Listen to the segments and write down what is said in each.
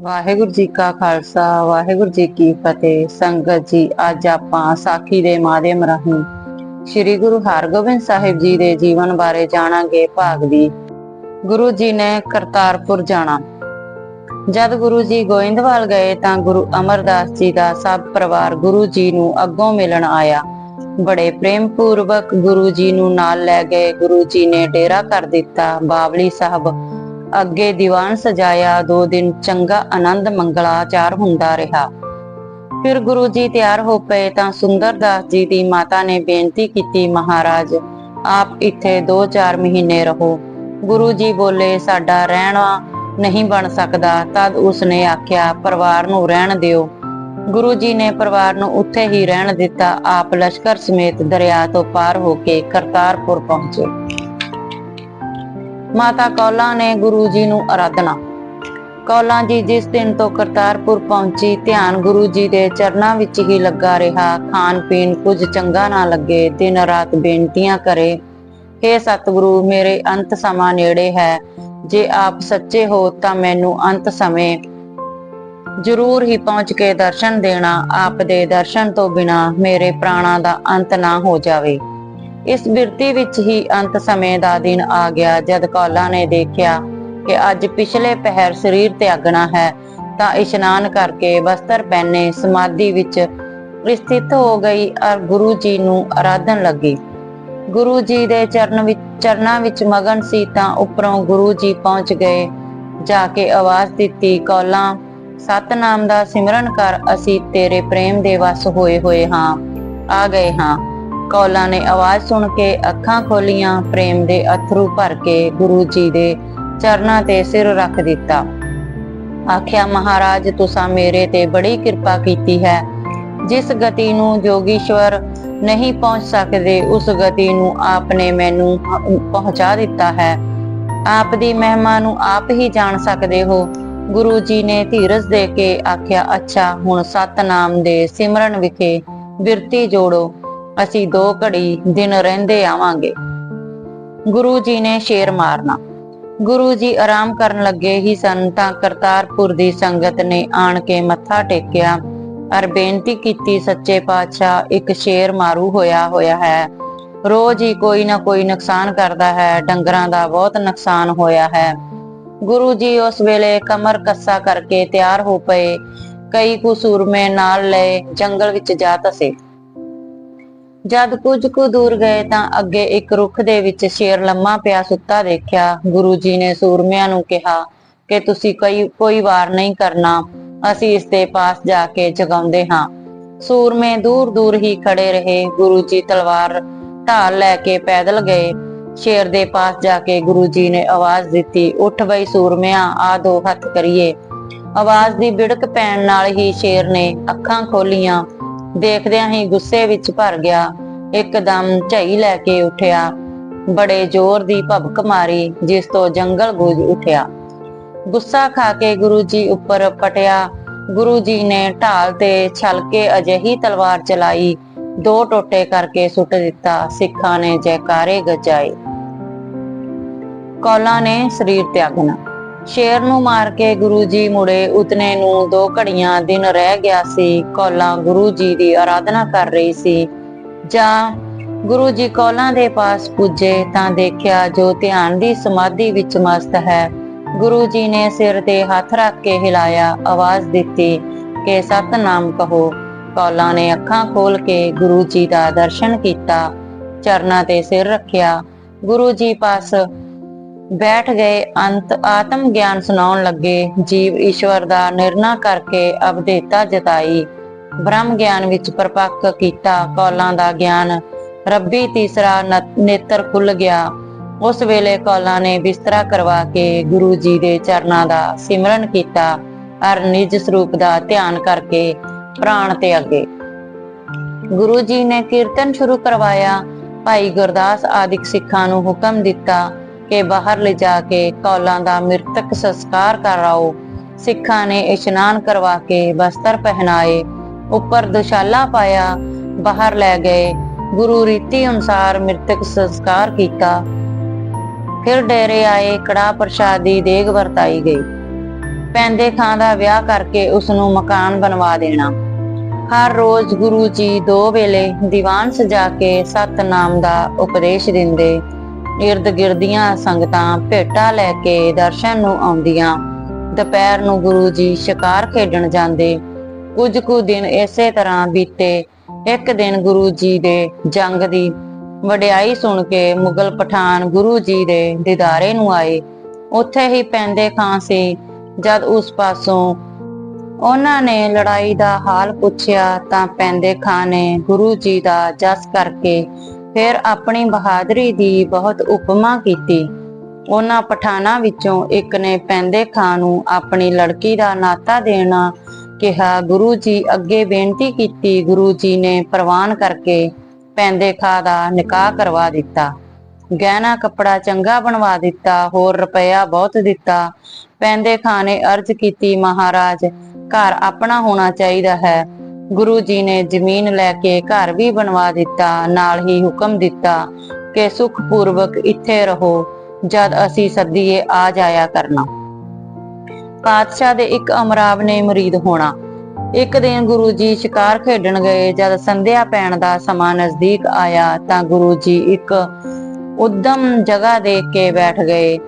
ਵਾਹਿਗੁਰੂ ਜੀ ਕਾ ਖਾਲਸਾ, ਵਾਹਿਗੁਰੂ ਜੀ ਕੀ ਫਤਿਹ। ਸੰਗਤ ਜੀ, ਅੱਜ ਆਪਾਂ ਸਾਖੀ ਦੇ ਮਾਧਿਅਮ ਰਾਹੀਂ ਸ੍ਰੀ ਗੁਰੂ ਹਰਗੋਬਿੰਦ ਸਾਹਿਬ ਜੀ ਦੇ ਜੀਵਨ ਬਾਰੇ ਜਾਣਾਂਗੇ ਭਾਗ ਦੀ। ਗੁਰੂ ਜੀ ਨੇ ਕਰਤਾਰਪੁਰ ਜਾਣਾ। ਜਦ ਗੁਰੂ ਜੀ ਗੋਇੰਦਵਾਲ ਗਏ ਤਾਂ ਗੁਰੂ ਅਮਰਦਾਸ ਜੀ ਦਾ ਸਭ ਪਰਿਵਾਰ ਗੁਰੂ ਜੀ ਨੂੰ ਅੱਗੋਂ ਮਿਲਣ ਆਇਆ। ਬੜੇ ਪ੍ਰੇਮ ਪੂਰਵਕ ਗੁਰੂ ਜੀ ਨੂੰ ਨਾਲ ਲੈ ਗਏ। ਗੁਰੂ ਜੀ ਨੇ ਡੇਰਾ ਕਰ ਦਿੱਤਾ। ਬਾਵਲੀ ਸਾਹਿਬ ਅੱਗੇ ਦੀਵਾਨ ਸਜਾਇਆ, ਦੋ ਦਿਨ ਚੰਗਾ ਆਨੰਦ ਮੰਗਲਾਚਾਰ ਹੁੰਦਾ ਰਿਹਾ। ਫਿਰ ਗੁਰੂ ਜੀ ਤਿਆਰ ਹੋ ਪਏ ਤਾਂ ਸੁੰਦਰਦਾਸ ਜੀ ਦੀ ਮਾਤਾ ਨੇ ਬੇਨਤੀ ਕੀਤੀ, ਮਹਾਰਾਜ, ਆਪ ਇੱਥੇ 2-4 ਮਹੀਨੇ ਰਹੋ। ਗੁਰੂ ਜੀ ਬੋਲੇ, ਸਾਡਾ ਰਹਿਣਾ ਨਹੀਂ ਬਣ ਸਕਦਾ। ਤਦ ਉਸਨੇ ਆਖਿਆ, ਪਰਿਵਾਰ ਨੂੰ ਰਹਿਣ ਦਿਓ। ਗੁਰੂ ਜੀ ਨੇ ਪਰਿਵਾਰ ਨੂੰ ਉੱਥੇ ਹੀ ਰਹਿਣ ਦਿੱਤਾ। ਆਪ ਲਸ਼ਕਰ ਸਮੇਤ ਦਰਿਆ ਤੋਂ ਪਾਰ ਹੋ ਕੇ ਕਰਤਾਰਪੁਰ ਪਹੁੰਚੇ। ਮਾਤਾ ਕੌਲਾਂ ਨੇ ਗੁਰੂ ਜੀ ਨੂੰ ਆਰਾਧਨਾ ਕੌਲਾਂ ਜੀ ਜਿਸ ਦਿਨ ਤੋਂ ਕਰਤਾਰਪੁਰ ਪਹੁੰਚੀ, ਧਿਆਨ ਗੁਰੂ ਜੀ ਦੇ ਚਰਨਾਂ ਵਿੱਚ ਹੀ ਲੱਗਾ ਰਿਹਾ। ਖਾਣ ਪੀਣ ਕੁਝ ਚੰਗਾ ਨਾ ਲੱਗੇ, ਦਿਨ ਰਾਤ ਬੇਨਤੀਆਂ ਕਰੇ हे ਸਤਿਗੁਰੂ, ਮੇਰੇ ਅੰਤ ਸਮਾਂ ਨੇੜੇ ਹੈ। ਜੇ ਆਪ ਸੱਚੇ ਹੋ ਤਾਂ ਮੈਨੂੰ ਅੰਤ ਸਮੇਂ ਜ਼ਰੂਰ ਹੀ ਪਹੁੰਚ ਕੇ ਦਰਸ਼ਨ ਦੇਣਾ। ਆਪ ਦੇ ਦਰਸ਼ਨ ਤੋਂ ਬਿਨਾ ਮੇਰੇ ਪ੍ਰਾਣਾਂ ਦਾ ਅੰਤ ਨਾ ਹੋ ਜਾਵੇ। ਇਸ ਬਿਰਤੀ ਵਿੱਚ ਹੀ ਅੰਤ ਸਮੇਂ ਦਾ ਦਿਨ ਆ ਗਿਆ। ਜਦ ਕੌਲਾ ਨੇ ਦੇਖਿਆ ਕਿ ਅੱਜ ਪਿਛਲੇ ਪਹਿਰ ਸਰੀਰ ਤਿਆਗਣਾ ਹੈ, ਤਾਂ ਇਸ਼ਨਾਨ ਕਰਕੇ ਵਸਤਰ ਪਹਿਨੇ ਸਮਾਧੀ ਵਿੱਚ ਸਥਿਤ ਹੋ ਗਈ ਔਰ ਗੁਰੂ ਜੀ ਨੂੰ ਆਰਾਧਨ ਲੱਗੀ। ਗੁਰੂ ਜੀ ਦੇ ਚਰਨ ਵਿੱਚ ਚਰਨਾਂ ਵਿੱਚ ਮਗਨ ਸੀ ਤਾਂ ਉੱਪਰੋਂ ਗੁਰੂ ਜੀ ਪਹੁੰਚ ਗਏ। ਜਾ ਕੇ ਆਵਾਜ਼ ਦਿੱਤੀ, ਕੌਲਾ, ਸਤਨਾਮ ਦਾ ਸਿਮਰਨ ਕਰ, ਅਸੀਂ ਤੇਰੇ ਪ੍ਰੇਮ ਦੇ ਵਸ ਹੋਏ ਹੋਏ ਹਾਂ, ਆ ਗਏ ਹਾਂ। ਕੌਲਾਂ ਨੇ ਆਵਾਜ਼ ਸੁਣ ਕੇ ਅੱਖਾਂ ਖੋਲੀਆਂ, ਪ੍ਰੇਮ ਦੇ ਅਥਰੂ ਭਰ ਕੇ ਗੁਰੂ ਜੀ ਦੇ ਚਰਨਾਂ ਤੇ ਸਿਰ ਰੱਖ ਦਿੱਤਾ। ਆਖਿਆ, ਮਹਾਰਾਜ, ਤੁਸੀਂ ਮੇਰੇ ਤੇ ਬੜੀ ਕਿਰਪਾ ਕੀਤੀ ਹੈ। ਜਿਸ ਗਤੀ ਨੂੰ ਜੋਗੀਸ਼ਵਰ ਨਹੀਂ ਪਹੁੰਚ ਸਕਦੇ, ਉਸ ਗਤੀ ਨੂੰ ਆਪਨੇ ਮੈਨੂੰ ਪਹੁੰਚਾ ਦਿੱਤਾ ਹੈ। ਆਪ ਦੀ ਮਹਿਮਾ ਨੂੰ ਆਪ ਹੀ ਜਾਣ ਸਕਦੇ ਹੋ। ਗੁਰੂ ਜੀ ਨੇ ਧੀਰਜ ਦੇ ਕੇ ਆਖਿਆ, ਅੱਛਾ, ਹੁਣ ਸਤਨਾਮ ਦੇ ਸਿਮਰਨ ਵਿਖੇ ਬਿਰਤੀ ਜੋੜੋ। ਅਸੀਂ ਦੋ ਘੜੀ ਦਿਨ ਰਹਿੰਦੇ ਆਵਾਂਗੇ। ਗੁਰੂ ਜੀ ਨੇ ਸ਼ੇਰ ਮਾਰਨਾ। ਗੁਰੂ ਜੀ ਆਰਾਮ ਕਰਨ ਲੱਗੇ ਹੀ ਸਨ ਤਾਂ ਕਰਤਾਰਪੁਰ ਦੀ ਸੰਗਤ ਨੇ ਆਣ ਕੇ ਮੱਥਾ ਟੇਕਿਆ ਅਰ ਬੇਨਤੀ ਕੀਤੀ, ਸੱਚੇ ਪਾਤਸ਼ਾਹ, ਇੱਕ ਸ਼ੇਰ ਮਾਰੂ ਹੋਇਆ ਹੋਇਆ ਹੈ। ਰੋਜ਼ ਹੀ ਕੋਈ ਨਾ ਕੋਈ ਨੁਕਸਾਨ ਕਰਦਾ ਹੈ, ਡੰਗਰਾਂ ਦਾ ਬਹੁਤ ਨੁਕਸਾਨ ਹੋਇਆ ਹੈ। ਗੁਰੂ ਜੀ ਉਸ ਵੇਲੇ ਕਮਰ ਕੱਸਾ ਕਰਕੇ ਤਿਆਰ ਹੋ ਪਏ। ਕਈ ਕੁ ਸੂਰਮੇ ਨਾਲ ਲਏ, ਜੰਗਲ ਵਿੱਚ ਜਾ ਤਸੇ ਜਦ ਕੁਝ ਕੁ ਦੂਰ ਗਏ ਤਾਂ ਅੱਗੇ ਇੱਕ ਰੁੱਖ ਦੇ ਵਿੱਚ ਸ਼ੇਰ ਲੰਮਾ ਪਿਆ ਸੁੱਤਾ ਦੇਖਿਆ। ਗੁਰੂ ਜੀ ਨੇ ਸੂਰਮਿਆਂ ਨੂੰ ਕਿਹਾ ਕਿ ਤੁਸੀਂ ਕੋਈ ਕੋਈ ਵਾਰ ਨਹੀਂ ਕਰਨਾ, ਅਸੀਂ ਇਸ ਦੇ ਪਾਸ ਜਾ ਕੇ ਜਗਾਉਂਦੇ ਹਾਂ। ਸੂਰਮੇ ਦੂਰ ਦੂਰ ਹੀ ਖੜੇ ਰਹੇ। ਗੁਰੂ ਜੀ ਤਲਵਾਰ ਢਾਲ ਲੈ ਕੇ ਪੈਦਲ ਗਏ। ਸ਼ੇਰ ਦੇ ਪਾਸ ਜਾ ਕੇ ਗੁਰੂ ਜੀ ਨੇ ਆਵਾਜ਼ ਦਿੱਤੀ, ਉੱਠ ਬਈ ਸੂਰਮਿਆਂ, ਆ ਦੋ ਹੱਥ ਕਰੀਏ। ਆਵਾਜ਼ ਦੀ ਬਿੜਕ ਪੈਣ ਨਾਲ ਹੀ ਸ਼ੇਰ ਨੇ ਅੱਖਾਂ ਖੋਲੀਆਂ। ਦੇਖਦਿਆਂ ਹੀ ਗੁੱਸੇ ਵਿੱਚ ਭਰ ਗਿਆ। ਇੱਕਦਮ ਝਈ ਲੈ ਕੇ ਉੱਠਿਆ। ਬੜੇ ਜ਼ੋਰ ਦੀ ਭਬਕ ਮਾਰੀ, ਜਿਸ ਤੋਂ ਜੰਗਲ ਗੂੰਜ ਉੱਠਿਆ। ਗੁੱਸਾ ਖਾ ਕੇ ਗੁਰੂ ਜੀ ਉੱਪਰ ਪਟਿਆ। ਗੁਰੂ ਜੀ ਨੇ ਢਾਲ ਤੇ ਛਲ ਕੇ ਅਜਿਹੀ ਤਲਵਾਰ ਚਲਾਈ। ਦੋ ਟੋਟੇ ਕਰਕੇ ਸੁੱਟ ਦਿੱਤਾ। ਸਿੱਖਾਂ ਨੇ ਜੈਕਾਰੇ ਗਜਾਏ ਕੌਲਾਂ ਨੇ ਸਰੀਰ ਤਿਆਗਣਾ। ਸ਼ੇਰ ਨੂੰ ਮਾਰ ਕੇ ਗੁਰੂ ਜੀ ਮੁੜੇ, ਉਤਨੇ ਨੂੰ ਦੋ ਘੜੀਆਂ ਦਿਨ ਰਹਿ ਗਿਆ ਸੀ, ਕੌਲਾ ਗੁਰੂ ਜੀ ਦੀ ਆਰਾਧਨਾ ਕਰ ਰਹੀ ਸੀ। ਜਾਂ ਗੁਰੂ ਜੀ ਕੌਲਾਂ ਦੇ ਪਾਸ ਪੁੱਜੇ ਤਾਂ ਦੇਖਿਆ ਜੋ ਧਿਆਨ ਦੀ ਸਮਾਧੀ ਵਿੱਚ ਮਸਤ ਹੈ। ਗੁਰੂ ਜੀ ਨੇ ਸਿਰ ਤੇ ਹੱਥ ਰੱਖ ਕੇ ਹਿਲਾਇਆ, ਆਵਾਜ਼ ਦਿੱਤੀ, ਕਿ ਸਤਨਾਮ ਕਹੋ। ਕੌਲਾਂ ਨੇ ਅੱਖਾਂ ਖੋਲ ਕੇ ਗੁਰੂ ਜੀ ਦਾ ਦਰਸ਼ਨ ਕੀਤਾ। ਚਰਨਾਂ ਤੇ ਸਿਰ ਰੱਖਿਆ। ਗੁਰੂ ਜੀ ਪਾਸ ਬੈਠ ਗਏ, ਅੰਤ ਆਤਮ ਗਿਆਨ ਸੁਣਾਉਣ ਲੱਗੇ, ਜੀਵ ਈਸ਼ਵਰ ਦਾ ਨਿਰਣਾ ਕਰਕੇ ਅਵਧੇਤਾ ਜਤਾਈ। ਬ੍ਰਹਮ ਗਿਆਨ ਵਿੱਚ ਪਰਪੱਕ ਕੀਤਾ ਕੌਲਾਂ ਦਾ ਗਿਆਨ। ਰੱਬੀ ਤੀਸਰਾ ਨੇਤਰ ਖੁੱਲ ਗਿਆ। ਉਸ ਵੇਲੇ ਕੌਲਾਂ ਨੇ ਬਿਸਤਰਾ ਕਰਵਾ ਕੇ ਗੁਰੂ ਜੀ ਦੇ ਚਰਨਾਂ ਦਾ ਸਿਮਰਨ ਕੀਤਾ, ਅਰ ਨਿਜ ਸਰੂਪ ਦਾ ਧਿਆਨ ਕਰਕੇ ਪ੍ਰਾਣ ਤੇ ਅੱਗੇ ਗੁਰੂ ਜੀ ਨੇ ਕੀਰਤਨ ਸ਼ੁਰੂ ਕਰਵਾਇਆ। ਭਾਈ ਗੁਰਦਾਸ ਆਦਿਕ ਸਿੱਖਾਂ ਨੂੰ ਹੁਕਮ ਦਿੱਤਾ ਕਿ ਬਾਹਰ ਲਿਜਾ ਕੇ ਕੌਲਾਂ ਦਾ ਮ੍ਰਿਤਕ ਸੰਸਕਾਰ ਕਰਾਓ ਸਿੱਖਾਂ ਨੇ ਇਸ਼ਨਾਨ ਕਰਵਾ ਕੇ ਬਸਤਰ ਪਹਿਨਾਏ। ਉੱਪਰ ਦੁਸ਼ਾਲਾ ਪਾਇਆ, ਬਾਹਰ ਲੈ ਗਏ। ਗੁਰੂ ਰੀਤੀ ਅਨੁਸਾਰ ਮ੍ਰਿਤਕ ਸੰਸਕਾਰ ਕੀਤਾ। ਫਿਰ ਡੇਰੇ ਆਏ ਕੜਾ ਪ੍ਰਸ਼ਾਦੀ ਦੇਗ ਵਰਤਾਈ ਗਈ। ਪੈਂਦੇ ਖਾਂ ਦਾ ਵਿਆਹ ਕਰਕੇ ਉਸ ਨੂੰ ਮਕਾਨ ਬਣਵਾ ਦੇਣਾ। ਹਰ ਰੋਜ਼ ਗੁਰੂ ਜੀ ਦੋ ਵੇਲੇ ਦੀਵਾਨ ਸਜਾ ਕੇ ਸਤਨਾਮ ਦਾ ਉਪਦੇਸ਼ ਦਿੰਦੇ। ਇਰਦ ਗਿਰਦੀਆਂ ਸੰਗਤਾਂ ਭੇਟਾ ਲੈ ਕੇ ਦਰਸ਼ਨ ਨੂੰ ਆਉਂਦੀਆਂ। ਦੁਪਹਿਰ ਨੂੰ ਗੁਰੂ ਜੀ ਸ਼ਿਕਾਰ ਖੇਡਣ ਜਾਂਦੇ। ਕੁਝ ਕੁ ਦਿਨ ਇਸੇ ਤਰ੍ਹਾਂ ਬੀਤੇ। ਇੱਕ ਦਿਨ ਗੁਰੂ ਜੀ ਦੇ ਜੰਗ ਦੀ ਵਡਿਆਈ ਸੁਣ ਕੇ ਮੁਗਲ ਪਠਾਨ ਗੁਰੂ ਜੀ ਦੇ ਦੀਦਾਰੇ ਨੂੰ ਆਏ। ਉੱਥੇ ਹੀ ਪੈਂਦੇ ਖਾਂ ਸੀ। ਜਦ ਉਸ ਪਾਸੋਂ ਉਹਨਾਂ ਨੇ ਲੜਾਈ ਦਾ ਹਾਲ ਪੁੱਛਿਆ ਤਾਂ ਪੈਂਦੇ ਖਾਂ ਨੇ ਗੁਰੂ ਜੀ ਦਾ ਜਸ ਕਰਕੇ ਫਿਰ ਆਪਣੀ ਬਹਾਦਰੀ ਦੀ ਬਹੁਤ ਉਪਮਾ ਕੀਤੀ। ਉਹਨਾਂ ਪਠਾਨਾਂ ਵਿੱਚੋਂ ਇੱਕ ਨੇ ਪੈਂਦੇ ਖਾਂ ਨੂੰ ਆਪਣੀ ਲੜਕੀ ਦਾ ਨਾਤਾ ਦੇਣਾ ਕਿਹਾ। ਗੁਰੂ ਜੀ ਅੱਗੇ ਬੇਨਤੀ ਕੀਤੀ। ਗੁਰੂ ਜੀ ਨੇ ਪ੍ਰਵਾਨ ਕਰਕੇ ਪੈਂਦੇ ਖਾਂ ਦਾ ਨਿਕਾਹ ਕਰਵਾ ਦਿੱਤਾ। ਗਹਿਣਾ ਕੱਪੜਾ ਚੰਗਾ ਬਣਵਾ ਦਿੱਤਾ, ਹੋਰ ਰੁਪਇਆ ਬਹੁਤ ਦਿੱਤਾ। ਪੈਂਦੇ ਖਾਂ ਨੇ ਅਰਜ਼ ਕੀਤੀ, ਮਹਾਰਾਜ, ਘਰ ਆਪਣਾ ਹੋਣਾ ਚਾਹੀਦਾ ਹੈ। ਗੁਰੂ ਜੀ ਨੇ ਜ਼ਮੀਨ ਲੈ ਕੇ ਘਰ ਵੀ ਬਣਵਾ ਦਿੱਤਾ, ਨਾਲ ਹੀ ਹੁਕਮ ਦਿੱਤਾ ਕਿ ਸੁਖ ਪੂਰਵਕ ਇੱਥੇ ਰਹੋ, ਜਦ ਅਸੀਂ ਸੱਦੀਏ ਆ ਜਾਇਆ ਕਰਨਾ। ਪਾਤਸ਼ਾਹ ਦੇ ਇੱਕ ਅਮਰਾਵ ਨੇ ਮਰੀਦ ਹੋਣਾ। ਇੱਕ ਦਿਨ ਗੁਰੂ ਜੀ ਸ਼ਿਕਾਰ ਖੇਡਣ ਗਏ, ਜਦ ਸੰਧਿਆ ਪੈਣ ਦਾ ਸਮਾਂ ਨਜ਼ਦੀਕ ਆਇਆ ਤਾਂ ਗੁਰੂ ਜੀ ਇੱਕ ਉਦਮ ਜਗ੍ਹਾ ਦੇਖ ਕੇ ਬੈਠ ਗਏ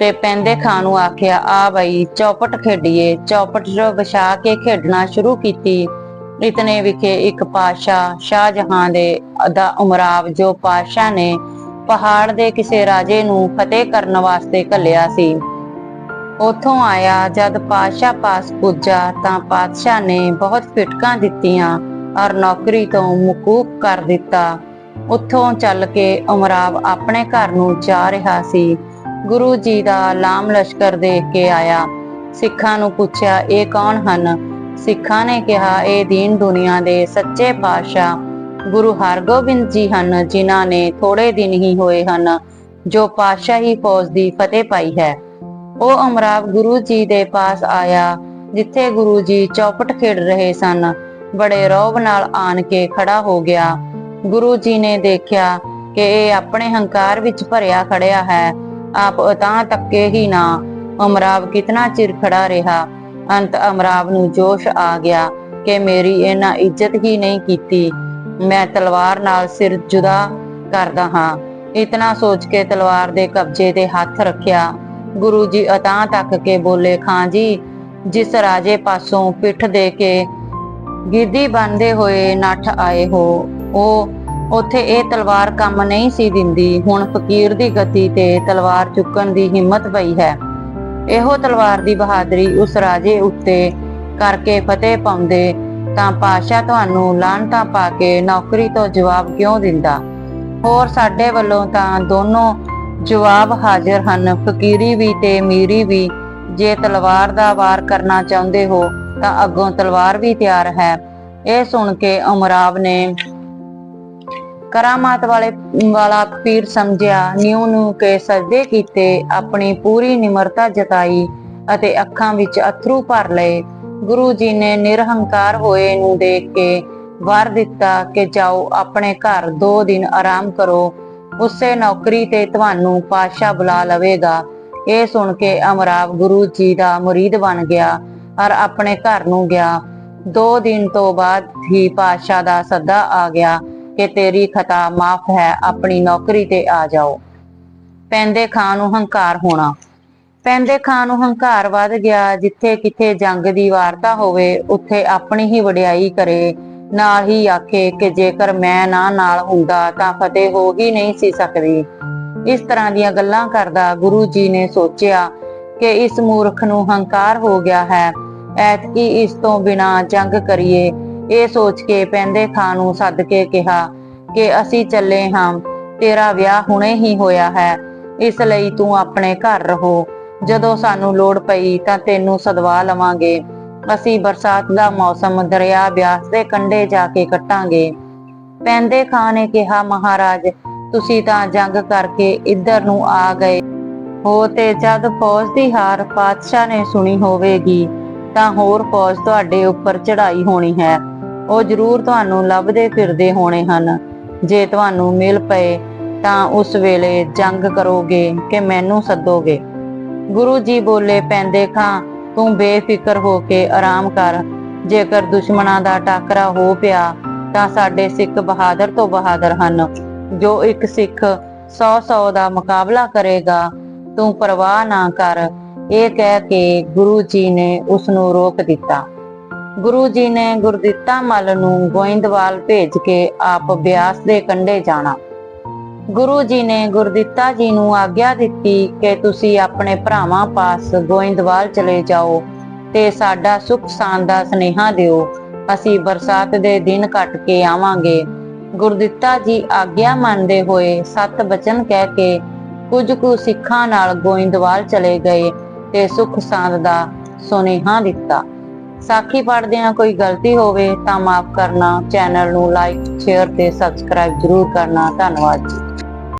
ਤੇ ਪੈਂਦੇ ਖਾਂ ਨੂੰ ਆਖਿਆ, ਆ ਬਈ, ਚੌਪਟ ਖੇਡੀਏ। ਚੌਪਟ ਵਿਛਾ ਕੇ ਖੇਡਣਾ ਸ਼ੁਰੂ ਕੀਤੀ। ਇਤਨੇ ਵਿਖੇ ਇੱਕ ਪਾਸ਼ਾ ਸ਼ਾਹਜਹਾਂ ਦੇ ਦਾ ਉਮਰਾਵ, ਜੋ ਪਾਸ਼ਾ ਨੇ ਪਹਾੜ ਦੇ ਕਿਸੇ ਰਾਜੇ ਨੂੰ ਫਤਿਹ ਕਰਨ ਵਾਸਤੇ ਘੱਲਿਆ ਸੀ। ਉਥੋਂ ਆਇਆ, ਜਦ ਪਾਤਸ਼ਾਹ ਪਾਸ ਪੁੱਜਾ, ਤਾਂ ਪਾਤਸ਼ਾਹ ਨੇ ਬਹੁਤ ਫਿਟਕਾਂ ਦਿੱਤੀਆਂ ਔਰ ਨੌਕਰੀ ਤੋਂ ਮੁਕੂਕ ਕਰ ਦਿੱਤਾ। ਉੱਥੋਂ ਚੱਲ ਕੇ ਉਮਰਾਵ ਆਪਣੇ ਘਰ ਨੂੰ ਜਾ ਰਿਹਾ ਸੀ। ਗੁਰੂ ਜੀ ਦਾ ਲਾਮ ਲਸ਼ਕਰ ਦੇਖ ਕੇ ਆਇਆ। ਸਿੱਖਾਂ ਨੂੰ ਪੁੱਛਿਆ, ਇਹ ਕੌਣ ਹਨ? ਸਿੱਖਾਂ ਨੇ ਕਿਹਾ, ਇਹ ਦੀਨ ਦੁਨੀਆ ਦੇ ਸੱਚੇ ਪਾਤਸ਼ਾਹ ਗੁਰੂ ਹਰਗੋਬਿੰਦ ਜੀ ਹਨ, ਜਿਨ੍ਹਾਂ ਨੇ ਥੋੜੇ ਦਿਨ ਹੀ ਹੋਏ ਹਨ, ਜੋ ਪਾਤਸ਼ਾਹੀ ਫੌਜ ਦੀ ਫਤਿਹ ਪਾਈ ਹੈ। ਉਹ ਅਮਰਾਵ ਗੁਰੂ ਜੀ ਦੇ ਪਾਸ ਆਇਆ, ਜਿੱਥੇ ਗੁਰੂ ਜੀ ਚੌਪਟ ਖੇਡ ਰਹੇ ਸਨ। ਬੜੇ ਰੋਬ ਨਾਲ ਆਣ ਕੇ ਖੜਾ ਹੋ ਗਿਆ। ਗੁਰੂ ਜੀ ਨੇ ਦੇਖਿਆ ਕਿ ਇਹ ਆਪਣੇ ਹੰਕਾਰ ਵਿੱਚ ਭਰਿਆ ਖੜਿਆ ਹੈ। ਆਪ ਤਾਂ ਤੱਕੇ ਹੀ ਨਾ। ਅਮਰਾਵ ਕਿਤਨਾ ਚਿਰ ਖੜਾ ਰਿਹਾ। ਅੰਤ ਅਮਰਾਵ ਨੂੰ ਜੋਸ਼ ਆ ਗਿਆ ਕਿ ਮੇਰੀ ਇਹਨਾਂ ਇੱਜ਼ਤ ਹੀ ਨਹੀਂ ਕੀਤੀ। ਮੈਂ ਤਲਵਾਰ ਨਾਲ ਸਿਰ ਜੁਦਾ ਕਰਦਾ ਹਾਂ। ਇਤਨਾ ਸੋਚ ਕੇ ਤਲਵਾਰ ਦੇ ਕਬਜ਼ੇ ਤੇ ਹੱਥ ਰੱਖਿਆ। ਗੁਰੂ ਜੀ ਅਤਾਂ ਤੱਕ ਕੇ ਬੋਲੇ, ਖਾਂ ਜੀ, ਜਿਸ ਰਾਜੇ ਪਾਸੋਂ ਪਿੱਠ ਦੇ ਕੇ ਗਿੱਦੀ ਬੰਦੇ ਹੋਏ ਨੱਠ ਆਏ ਹੋ, ਉਹ ਉਥੇ ਇਹ ਤਲਵਾਰ ਕੰਮ ਨਹੀਂ ਸੀ ਦਿੰਦੀ। ਹੁਣ ਫਕੀਰ ਦੀ ਗਤੀ ਤੇ ਤਲਵਾਰ ਚੁੱਕਣ ਦੀ ਹਿੰਮਤ ਪਈ ਹੈ। ਇਹੋ ਤਲਵਾਰ ਦੀ ਬਹਾਦਰੀ ਉਸ ਰਾਜੇ ਉੱਤੇ ਕਰਕੇ ਫਤਿਹ ਪਾਉਂਦੇ, ਤਾਂ ਪਾਸ਼ਾ ਤੁਹਾਨੂੰ ਲਾਂਟਾ ਪਾ ਕੇ ਨੌਕਰੀ ਤੋਂ ਜਵਾਬ ਕਿਉਂ ਦਿੰਦਾ? ਹੋਰ ਸਾਡੇ ਵੱਲੋਂ ਤਾਂ ਦੋਨੋਂ ਜਵਾਬ ਹਾਜ਼ਰ ਹਨ। ਫਕੀਰੀ ਵੀ ਤੇ ਮੀਰੀ ਵੀ, ਜੇ ਤਲਵਾਰ ਦਾ ਵਾਰ ਕਰਨਾ ਚਾਹੁੰਦੇ ਹੋ, ਤਾਂ ਅੱਗੋਂ ਤਲਵਾਰ ਵੀ ਤਿਆਰ ਹੈ। ਇਹ ਸੁਣ ਕੇ ਉਮਰਾਵ ਨੇ ਕਰਾਮਾਤ ਵਾਲੇ, ਵਾਲਾ ਪੀਰ ਸਮਝਿਆ, ਨਿਉ ਨੂੰ ਕੇ ਸਜਦੇ ਕੀਤੇ, ਆਪਣੀ ਪੂਰੀ ਨਿਮਰਤਾ ਜਤਾਈ ਅਤੇ ਅੱਖਾਂ ਵਿੱਚ ਅਥਰੂ ਭਰ ਲਏ। ਗੁਰੂ ਜੀ ਨੇ ਨਿਰਹੰਕਾਰ ਹੋਏ ਨੂੰ ਦੇਖ ਕੇ ਵਰ ਦਿੱਤਾ ਕਿ ਜਾਓ, ਆਪਣੇ ਘਰ ਦੋ ਦਿਨ ਆਰਾਮ ਕਰੋ। ਉਸੇ ਨੌਕਰੀ ਤੇ ਤੁਹਾਨੂੰ ਪਾਸ਼ਾ ਬੁਲਾ ਲਵੇਗਾ। ਇਹ ਸੁਣ ਕੇ ਅਮਰਾਵ ਗੁਰੂ ਜੀ ਦਾ ਮੁਰੀਦ ਬਣ ਗਿਆ ਔਰ ਆਪਣੇ ਘਰ ਨੂੰ ਗਿਆ। ਦੋ ਦਿਨ ਤੋਂ ਬਾਅਦ ਹੀ ਪਾਸ਼ਾ ਦਾ ਸੱਦਾ ਆ ਗਿਆ। ਕਿ ਤੇਰੀ ਖਤਾ ਮਾਫ ਹੈ, ਆਪਣੀ ਨੌਕਰੀ ਤੇ ਆ ਜਾਓ। ਪੈਂਦੇ ਖਾਂ ਨੂੰ ਹੰਕਾਰ ਹੋਣਾ। ਪੈਂਦੇ ਖਾਂ ਨੂੰ ਹੰਕਾਰ ਵੱਧ ਗਿਆ, ਜਿੱਥੇ ਕਿਥੇ ਜੰਗ ਦੀ ਵਾਰਤਾ ਹੋਵੇ, ਉੱਥੇ ਆਪਣੀ ਹੀ ਵਡਿਆਈ ਕਰੇ। ਨਾਲ ਹੀ ਆਖੇ ਕਿ ਜੇਕਰ ਮੈਂ ਨਾ ਨਾਲ ਹੁੰਦਾ, ਤਾਂ ਫਤਿਹ ਹੋ ਹੀ ਨਹੀਂ ਸੀ ਸਕਦੀ। ਇਸ ਤਰ੍ਹਾਂ ਦੀਆਂ ਗੱਲਾਂ ਕਰਦਾ ਗੁਰੂ ਜੀ ਨੇ ਸੋਚਿਆ ਕਿ ਇਸ ਮੂਰਖ ਨੂੰ ਹੰਕਾਰ ਹੋ ਗਿਆ ਹੈ। ਐਤਕੀ ਇਸ ਤੋਂ ਬਿਨਾ ਜੰਗ ਕਰੀਏ। ਇਹ ਸੋਚ ਕੇ ਪੈਂਦੇ ਖਾਂ ਨੂੰ ਸੱਦ ਕੇ ਕਿਹਾ ਕਿ ਅਸੀਂ ਚੱਲੇ ਹਾਂ, ਤੇਰਾ ਵਿਆਹ ਹੁਣੇ ਹੀ ਹੋਇਆ ਹੈ, ਇਸ ਲਈ ਤੂੰ ਆਪਣੇ ਘਰ ਰਹੋ। ਜਦੋਂ ਸਾਨੂੰ ਲੋੜ ਪਈ ਤਾਂ ਤੈਨੂੰ ਸਦਵਾ ਲਵਾਂਗੇ। ਅਸੀਂ ਬਰਸਾਤ ਦਾ ਮੌਸਮ ਦਰਿਆ ਬਿਆਸ ਦੇ ਕੰਢੇ ਜਾ ਕੇ ਕੱਟਾਂਗੇ। ਪੈਂਦੇ ਖਾਂ ਨੇ ਕਿਹਾ, ਮਹਾਰਾਜ, ਤੁਸੀਂ ਤਾਂ ਜੰਗ ਕਰਕੇ ਇੱਧਰ ਨੂੰ ਆ ਗਏ ਹੋ ਤੇ ਜਦ ਫੌਜ ਦੀ ਹਾਰ ਪਾਤਸ਼ਾਹ ਨੇ ਸੁਣੀ ਹੋਵੇਗੀ, ਤਾਂ ਹੋਰ ਫੌਜ ਤੁਹਾਡੇ ਉੱਪਰ ਚੜਾਈ ਹੋਣੀ ਹੈ। ਉਹ ਜ਼ਰੂਰ ਤੁਹਾਨੂੰ ਲੱਭਦੇ ਫਿਰਦੇ ਹੋਣੇ ਹਨ। ਜੇ ਤੁਹਾਨੂੰ ਮਿਲ ਪਏ, ਤਾਂ ਉਸ ਵੇਲੇ ਜੰਗ ਕਰੋਗੇ ਕਿ ਮੈਨੂੰ ਸੱਦੋਗੇ। ਗੁਰੂ ਜੀ ਬੋਲੇ ਪੈਂਦੇ ਖਾਂ ਤੂੰ ਬੇਫਿਕਰ ਹੋ ਕੇ ਆਰਾਮ ਕਰ। ਜੇਕਰ ਦੁਸ਼ਮਣਾਂ ਦਾ ਟਾਕਰਾ ਹੋ ਪਿਆ, ਤਾਂ ਸਾਡੇ ਸਿੱਖ ਬਹਾਦਰ ਤੋਂ ਬਹਾਦਰ ਹਨ। ਜੋ ਇੱਕ ਸਿੱਖ 100-100 ਦਾ ਮੁਕਾਬਲਾ ਕਰੇਗਾ, ਤੂੰ ਪਰਵਾਹ ਨਾ ਕਰ। ਇਹ ਕਹਿ ਕੇ ਗੁਰੂ ਜੀ ਨੇ ਉਸ ਨੂੰ ਰੋਕ ਦਿੱਤਾ। ਗੁਰੂ ਜੀ ਨੇ ਗੁਰਦਿੱਤਾ ਮੱਲ ਨੂੰ ਗੋਇੰਦਵਾਲ ਭੇਜ ਕੇ ਆਪ ਬਿਆਸ ਦੇ ਕੰਢੇ ਜਾਣਾ। ਗੁਰੂ ਜੀ ਨੇ ਗੁਰਦਿੱਤਾ ਜੀ ਨੂੰ ਆਗਿਆ ਦਿੱਤੀ ਕਿ ਤੁਸੀਂ ਆਪਣੇ ਭਰਾਵਾਂ ਪਾਸ ਗੋਇੰਦਵਾਲ ਚਲੇ ਜਾਓ ਤੇ ਸਾਡਾ ਸੁਖ ਸਾਂਦ ਦਾ ਸੁਨੇਹਾ ਦਿਓ। ਅਸੀਂ ਬਰਸਾਤ ਦੇ ਦਿਨ ਕੱਟ ਕੇ ਆਵਾਂਗੇ। ਗੁਰਦਿੱਤਾ ਜੀ ਆਗਿਆ ਮੰਨਦੇ ਹੋਏ ਸੱਤ ਬਚਨ ਕਹਿ ਕੇ ਕੁਝ ਕੁ ਸਿੱਖਾਂ ਨਾਲ ਗੋਇੰਦਵਾਲ ਚਲੇ ਗਏ ਤੇ ਸੁਖ ਸਾਂਦ ਦਾ ਸੁਨੇਹਾ ਦਿੱਤਾ। ਸਾਖੀ ਪੜ੍ਹਦਿਆਂ ਕੋਈ ਗਲਤੀ ਹੋਵੇ ਤਾਂ ਮਾਫ ਕਰਨਾ ਚੈਨਲ ਨੂੰ ਲਾਈਕ ਸ਼ੇਅਰ ਤੇ ਸਬਸਕ੍ਰਾਈਬ ਜ਼ਰੂਰ ਕਰਨਾ। ਧੰਨਵਾਦ ਜੀ।